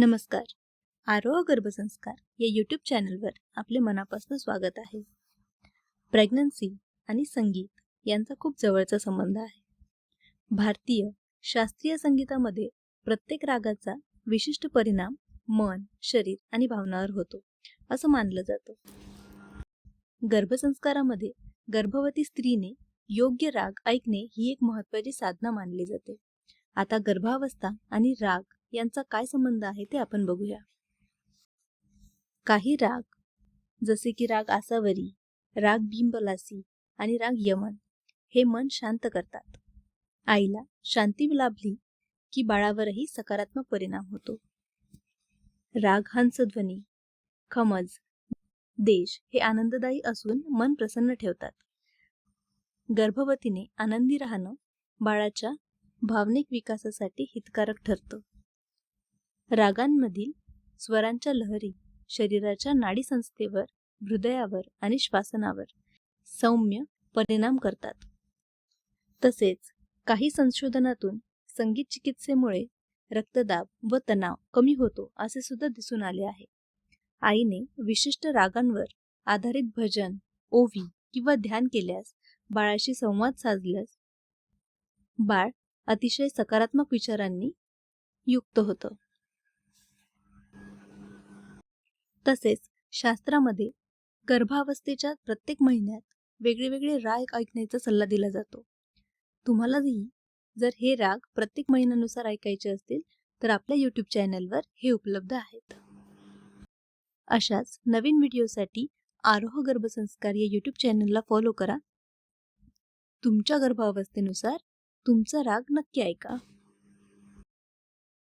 नमस्कार. आरोह गर्भसंस्कार या यूट्यूब चॅनलवर आपले मनापासून स्वागत आहे. प्रेग्नन्सी आणि संगीत यांचा खूप जवळचा संबंध आहे. भारतीय शास्त्रीय संगीतामध्ये प्रत्येक रागाचा विशिष्ट परिणाम मन शरीर आणि भावनावर होतो असं मानलं जातं. गर्भसंस्कारामध्ये गर्भवती स्त्रीने योग्य राग ऐकणे ही एक महत्वाची साधना मानली जाते. आता गर्भावस्था आणि राग यांचा काय संबंध आहे ते आपण बघूया. काही राग जसे की राग आसावरी राग भीमबलासी आणि राग यमन हे मन शांत करतात. आईला शांती लाभली की बाळावरही सकारात्मक परिणाम होतो. राग हंसध्वनी खमज देश हे आनंददायी असून मन प्रसन्न ठेवतात. गर्भवतीने आनंदी राहणं बाळाच्या भावनिक विकासासाठी हितकारक ठरतं. रागांमधील स्वरांच्या लहरी शरीराच्या नाडीसंस्थेवर हृदयावर आणि श्वासनावर सौम्य परिणाम करतात. तसेच काही संशोधनातून संगीत चिकित्सेमुळे रक्तदाब व तणाव कमी होतो असे सुद्धा दिसून आले आहे. आईने विशिष्ट रागांवर आधारित भजन ओवी किंवा ध्यान केल्यास बाळाशी संवाद साधल्यास बाळ अतिशय सकारात्मक विचारांनी युक्त होतं. तसेच शास्त्रामध्ये गर्भावस्थेच्या प्रत्येक महिन्यात वेगळे वेगळे राग ऐकण्याचा सल्ला दिला जातो. तुम्हालाही जर हे राग प्रत्येक महिन्यानुसार ऐकायचे असतील तर आपल्या यूट्यूब चॅनलवर हे उपलब्ध आहेत. अशाच नवीन व्हिडिओसाठी आरोह गर्भसंस्कार या यूट्यूब चॅनलला फॉलो करा. तुमच्या गर्भावस्थेनुसार तुमचा राग नक्की ऐका.